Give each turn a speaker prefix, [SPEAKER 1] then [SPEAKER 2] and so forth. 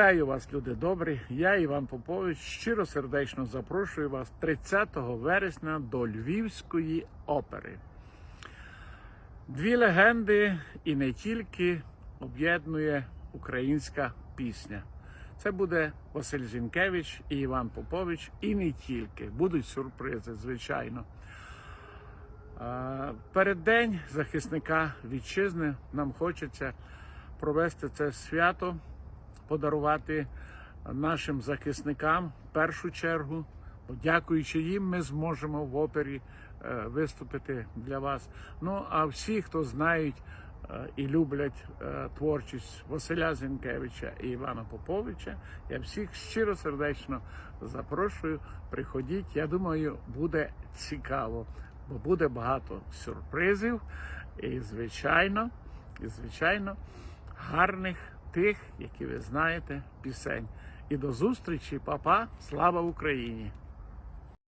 [SPEAKER 1] Вітаю вас, люди добрі. Я Іван Попович. Щиро сердечно запрошую вас 30 вересня до Львівської опери. Дві легенди і не тільки об'єднує українська пісня. Це буде Василь Зінкевич і Іван Попович, і не тільки. Будуть сюрпризи, звичайно. А, Перед День захисника вітчизни нам хочеться провести це свято, подарувати нашим захисникам в першу чергу. Бо Дякуючи їм, ми зможемо в опері е, виступити для вас. Ну а всі, хто знають е, і люблять е, творчість Василя Зінкевича і Івана Поповича, я всіх щиро сердечно запрошую. Приходіть. Я думаю, буде цікаво, бо буде багато сюрпризів. І звичайно, і звичайно, гарних тих, які ви знаєте, пісень. І до зустрічі, папа, слава Україні!